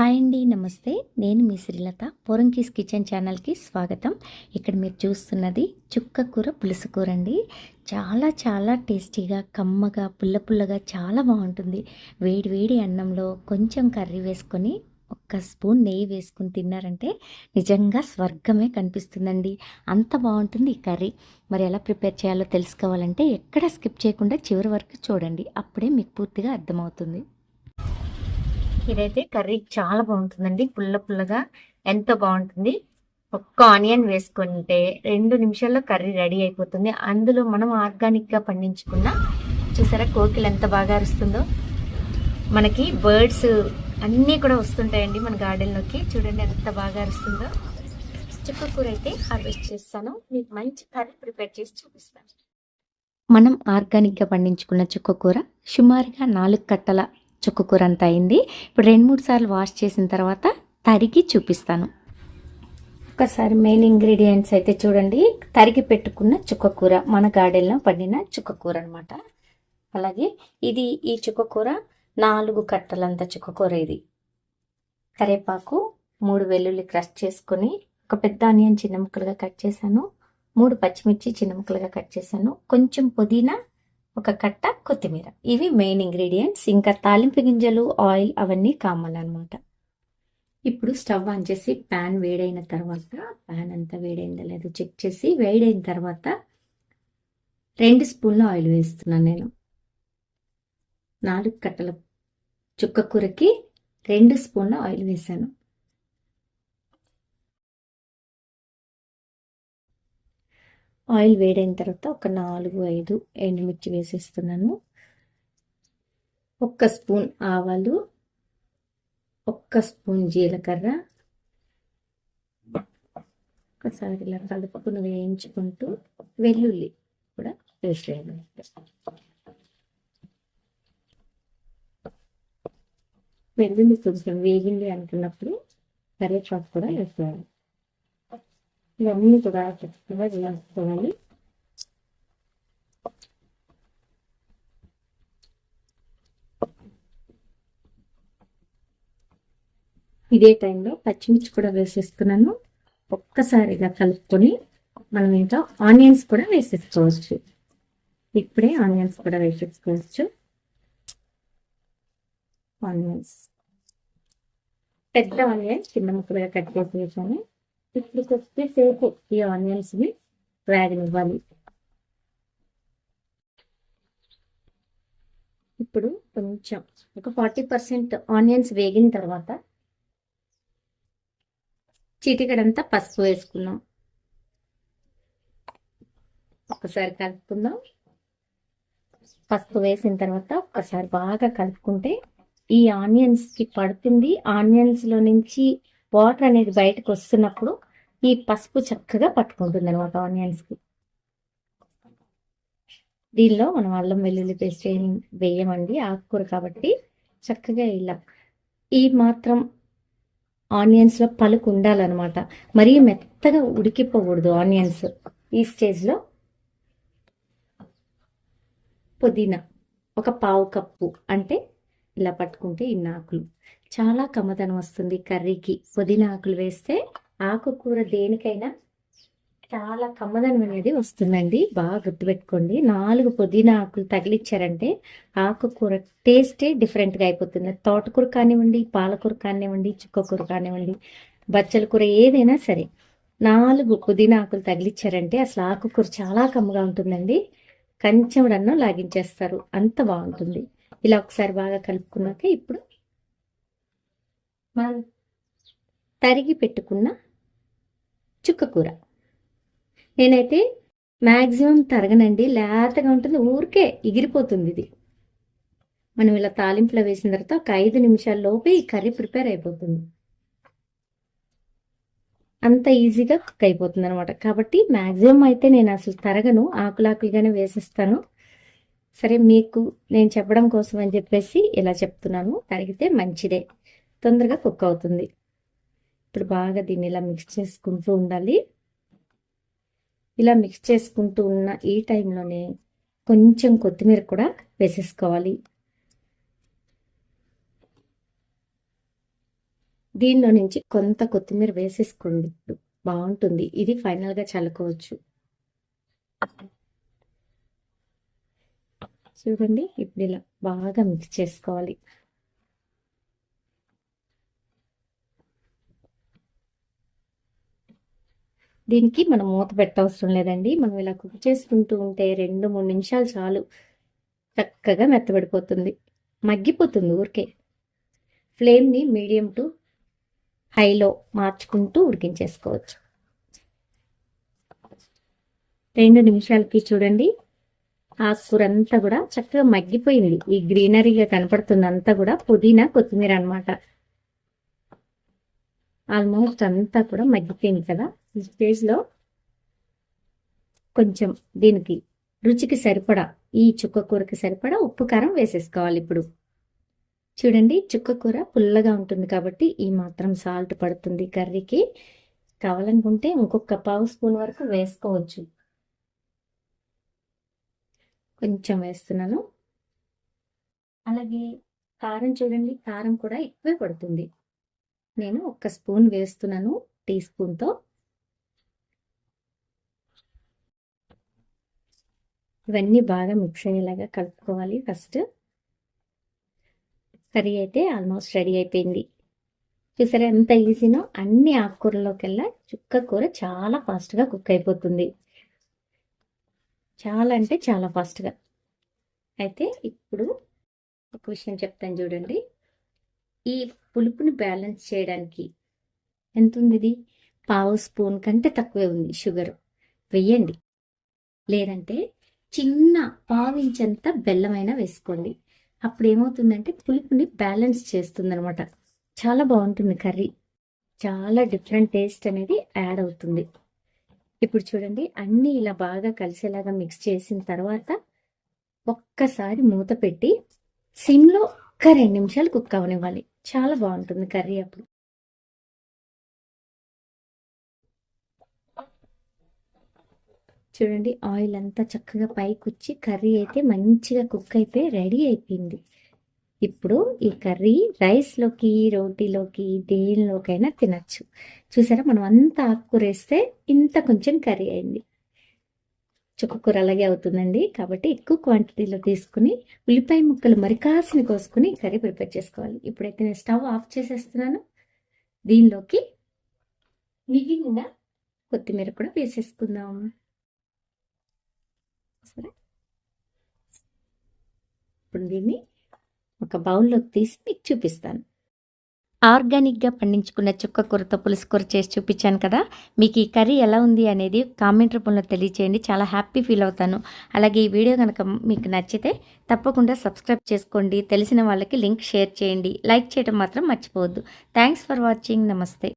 Hi అండి నమస్తే. నేను మీ శ్రీలత. పొరంకీస్ కిచెన్ ఛానల్కి స్వాగతం. ఇక్కడ మీరు చూస్తున్నది చుక్క కూర పులుసు కూర అండి. చాలా చాలా టేస్టీగా కమ్మగా పుల్ల పుల్లగా చాలా బాగుంటుంది. వేడి వేడి అన్నంలో కొంచెం కర్రీ వేసుకొని ఒక్క స్పూన్ నెయ్యి వేసుకుని తిన్నారంటే నిజంగా స్వర్గమే కనిపిస్తుందండి. అంత బాగుంటుంది ఈ కర్రీ. మరి ఎలా ప్రిపేర్ చేయాలో తెలుసుకోవాలంటే ఎక్కడ స్కిప్ చేయకుండా చివరి వరకు చూడండి. అప్పుడే మీకు పూర్తిగా అర్థమవుతుంది. ఇదైతే కర్రీ చాలా బాగుంటుందండి. పుల్ల పుల్లగా ఎంతో బాగుంటుంది. ఒక్క ఆనియన్ వేసుకుంటే రెండు నిమిషాల్లో కర్రీ రెడీ అయిపోతుంది. అందులో మనం ఆర్గానిక్గా పండించుకున్న చూసారా కోకిలు ఎంత బాగా అరుస్తుందో. మనకి బర్డ్స్ అన్నీ కూడా వస్తుంటాయండి మన గార్డెన్లోకి. చూడండి ఎంత బాగా అరుస్తుందో. చుక్కకూర అయితే హార్వెస్ట్ చేస్తాను. మీకు మంచి కర్రీ ప్రిపేర్ చేసి చూపిస్తాను. మనం ఆర్గానిక్గా పండించుకున్న చుక్కకూర సుమారుగా నాలుగు కట్టల చుక్కకూర అంతా అయింది ఇప్పుడు రెండు మూడు సార్లు వాష్ చేసిన తర్వాత తరిగి చూపిస్తాను. ఒకసారి మెయిన్ ఇంగ్రీడియంట్స్ అయితే చూడండి. తరిగి పెట్టుకున్న చుక్కకూర. మన గార్డెన్లో పండిన చుక్కకూర అనమాట అలాగే ఇది ఈ చుక్కకూర నాలుగు కట్టలంత చుక్కకూర ఇది. కరేపాకు మూడు వెల్లుల్లి క్రష్ చేసుకొని ఒక పెద్ద ఆనియన్ చిన్న ముక్కలుగా కట్ చేశాను. మూడు పచ్చిమిర్చి చిన్న ముక్కలుగా కట్ చేశాను. కొంచెం పుదీనా ఒక కట్ట కొత్తిమీర. ఇవి మెయిన్ ఇంగ్రీడియంట్స్ ఇంకా తాలింపు గింజలు ఆయిల్ అవన్నీ కామన్ అనమాట ఇప్పుడు స్టవ్ ఆన్ చేసి ప్యాన్ వేడైన తర్వాత ప్యాన్ అంతా వేడైందో లేదో చెక్ చేసి వేడైన తర్వాత రెండు స్పూన్ల ఆయిల్ వేస్తున్నాను నేను. నాలుగు కట్టల చుక్క కూరకి రెండు స్పూన్ల ఆయిల్ వేసాను. ఆయిల్ వేడైన తర్వాత ఒక నాలుగు ఐదు ఎండుమిర్చి వేసేస్తున్నాను. ఒక్క స్పూన్ ఆవాలు ఒక్క స్పూన్ జీలకర్ర. ఒకసారి ఇలా కలుపుకుని వేయించుకుంటూ వెల్లుల్లి కూడా వేసేయాలి వెల్లుల్లి కొంచెం వేగింది అంటున్నప్పుడు కరివేపాకు కూడా వేసేయాలి ఇవన్నీ కూడా చక్కగా వేసుకోవాలి ఇదే టైంలో పచ్చిమిర్చి కూడా వేసేసుకున్నాను ఒక్కసారిగా కలుపుకొని మనం ఇంకా ఆనియన్స్ కూడా వేసేసుకోవచ్చు ఇప్పుడే ఆనియన్స్ కూడా వేసేసుకోవచ్చు ఆనియన్స్ పెద్ద ఆనియన్స్ చిన్న ముక్కలుగా కట్ చేసి వేసాను ఇప్పుడు కొద్దిసేపు ఈ ఆనియన్స్ని వేగనివ్వాలి ఇప్పుడు కొంచెం ఒక ఫార్టీ పర్సెంట్ ఆనియన్స్ వేగిన తర్వాత చిటికడంతా పసుపు వేసుకున్నాం ఒకసారి కలుపుకుందాం. పసుపు వేసిన తర్వాత ఒకసారి బాగా కలుపుకుంటే ఈ ఆనియన్స్కి పడుతుంది. ఆనియన్స్లో నుంచి వాటర్ అనేది బయటకు వస్తున్నప్పుడు ఈ పసుపు చక్కగా పట్టుకుంటుంది అనమాట ఆనియన్స్కి దీనిలో మనం అల్లం వెల్లుల్లి పేస్ట్ ఏం వేయమండి ఆకుకూర కాబట్టి చక్కగా ఇలా ఈ మాత్రం ఆనియన్స్లో పలుకు ఉండాలన్నమాట. మరీ మెత్తగా ఉడికిపోకూడదు ఆనియన్స్. ఈ స్టేజ్లో పుదీనా ఒక పావు కప్పు అంటే ఇలా పట్టుకుంటే ఇన్ని ఆకులు. చాలా కమ్మదనం వస్తుంది కర్రీకి. పుదీనా ఆకులు వేస్తే ఆకుకూర దేనికైనా చాలా కమ్మదనం అనేది వస్తుందండి. బాగా గుర్తుపెట్టుకోండి. నాలుగు పుదీనా ఆకులు తగిలిచ్చారంటే ఆకుకూర టేస్టే డిఫరెంట్గా అయిపోతుంది. తోటకూర కానివ్వండి పాలకూర కానివ్వండి చుక్కకూర కానివ్వండి బచ్చల కూర ఏదైనా సరే నాలుగు పుదీనా ఆకులు తగిలిచ్చారంటే అసలు ఆకుకూర చాలా కమ్మగా ఉంటుందండి. కంచెముడన్నం లాగించేస్తారు. అంత బాగుంటుంది. ఇలా ఒకసారి బాగా కలుపుకున్నాక ఇప్పుడు మనం తరిగి పెట్టుకున్న చుక్కకూర నేనైతే మ్యాక్సిమం తరగనండి లేతగా ఉంటుంది ఊరికే ఎగిరిపోతుంది ఇది. మనం ఇలా తాలింపులో వేసిన తర్వాత ఒక ఐదు నిమిషాల లోపే ఈ కర్రీ ప్రిపేర్ అయిపోతుంది. అంత ఈజీగా కుక్ అయిపోతుంది అనమాట కాబట్టి మ్యాక్సిమం అయితే నేను అసలు తరగను ఆకులాకులుగానే వేసేస్తాను. సరే మీకు నేను చెప్పడం కోసం అని చెప్పేసి ఇలా చెప్తున్నాను. తరిగితే మంచిదే. తొందరగా కుక్ అవుతుంది. ఇప్పుడు బాగా దీన్ని ఇలా మిక్స్ చేసుకుంటూ ఉండాలి. ఇలా మిక్స్ చేసుకుంటూ ఉన్న ఈ టైంలోనే కొంచెం కొత్తిమీర కూడా వేసేసుకోవాలి. దీనిలో నుంచి కొంత కొత్తిమీర వేసేసుకోండి. బాగుంటుంది. ఇది ఫైనల్గా చల్లుకోవచ్చు. చూడండి ఇప్పుడు ఇలా బాగా మిక్స్ చేసుకోవాలి. దీనికి మనం మూత పెట్టవసరం లేదండి. మనం ఇలా కుక్ చేసుకుంటూ ఉంటే రెండు మూడు నిమిషాలు చాలు. చక్కగా మెత్తబడిపోతుంది. మగ్గిపోతుంది ఊరికే. ఫ్లేమ్ని మీడియం టు హైలో మార్చుకుంటూ ఉడికించేసుకోవచ్చు. రెండు నిమిషాలకి చూడండి. ఆకుకూర అంతా కూడా చక్కగా మగ్గిపోయింది. ఈ గ్రీనరీగా కనపడుతుంది అంతా కూడా పుదీనా కొత్తిమీర అనమాట ఆల్మోస్ట్ అంతా కూడా మగ్గిపోయింది కదా. ఈ స్టేజ్లో కొంచెం దీనికి రుచికి సరిపడా ఈ చుక్క కూరకి సరిపడా ఉప్పు కారం వేసేసుకోవాలి ఇప్పుడు. చూడండి చుక్క కూర పుల్లగా ఉంటుంది కాబట్టి ఈ మాత్రం సాల్ట్ పడుతుంది కర్రీకి. కావాలనుకుంటే ఇంకొక పావు స్పూన్ వరకు వేసుకోవచ్చు. కొంచెం వేస్తున్నాను. అలాగే కారం చూడండి కారం కూడా ఎక్కువే పడుతుంది. నేను ఒక స్పూన్ వేస్తున్నాను టీ స్పూన్తో. ఇవన్నీ బాగా మిక్స్ అయ్యేలాగా కలుపుకోవాలి ఫస్ట్. కర్రీ అయితే ఆల్మోస్ట్ రెడీ అయిపోయింది. చూసారా ఎంత ఈజీనో అన్ని ఆకుకూరలోకెల్లా చుక్క కూర చాలా ఫాస్ట్గా కుక్ అయిపోతుంది. చాలా అంటే చాలా ఫాస్ట్గా. అయితే ఇప్పుడు ఒక విషయం చెప్తాను చూడండి. ఈ పులుపుని బ్యాలెన్స్ చేయడానికి ఎంత ఉంది ఇది పావు స్పూన్ కంటే తక్కువే ఉంది షుగర్. వెయ్యండి. లేదంటే చిన్న పావించంత బెల్లమైనా వేసుకోండి. అప్పుడు ఏమవుతుందంటే పులుపుని బ్యాలెన్స్ చేస్తుంది అనమాట చాలా బాగుంటుంది కర్రీ. చాలా డిఫరెంట్ టేస్ట్ అనేది యాడ్ అవుతుంది. ఇప్పుడు చూడండి అన్నీ ఇలా బాగా కలిసేలాగా మిక్స్ చేసిన తర్వాత ఒక్కసారి మూత పెట్టి సిమ్లో ఒక్క రెండు నిమిషాలు కుక్ అవనివ్వాలి. చాలా బాగుంటుంది కర్రీ అప్పుడు. చూడండి ఆయిల్ అంతా చక్కగా పైకి వచ్చి కర్రీ అయితే మంచిగా కుక్ అయితే రెడీ అయిపోయింది. ఇప్పుడు ఈ కర్రీ రైస్లోకి రోటీలోకి దేనిలోకైనా తినచ్చు. చూసారా మనం అంతా ఆకుకూరేస్తే ఇంత కొంచెం కర్రీ అయింది. చుక్కకూర అలాగే అవుతుందండి. కాబట్టి ఎక్కువ క్వాంటిటీలో తీసుకుని ఉల్లిపాయ ముక్కలు మరికాసిన కోసుకుని కర్రీ ప్రిపేర్ చేసుకోవాలి. ఇప్పుడైతే నేను స్టవ్ ఆఫ్ చేసేస్తున్నాను. దీనిలోకి మిగిలిన కొత్తిమీర కూడా వేసేసుకుందాం సరే ఇప్పుడు దీన్ని ఒక బౌల్లోకి తీసి మీకు చూపిస్తాను. ఆర్గానిక్గా పండించుకున్న చుక్క కూరతో పులుసు కూర చేసి చూపించాను కదా మీకు ఈ కర్రీ ఎలా ఉంది అనేది కామెంట్ రూపంలో తెలియచేయండి. చాలా హ్యాపీ ఫీల్ అవుతాను. అలాగే ఈ వీడియో కనుక మీకు నచ్చితే తప్పకుండా సబ్స్క్రైబ్ చేసుకోండి. తెలిసిన వాళ్ళకి లింక్ షేర్ చేయండి. లైక్ చేయడం మాత్రం మర్చిపోవద్దు. Thanks for watching. నమస్తే.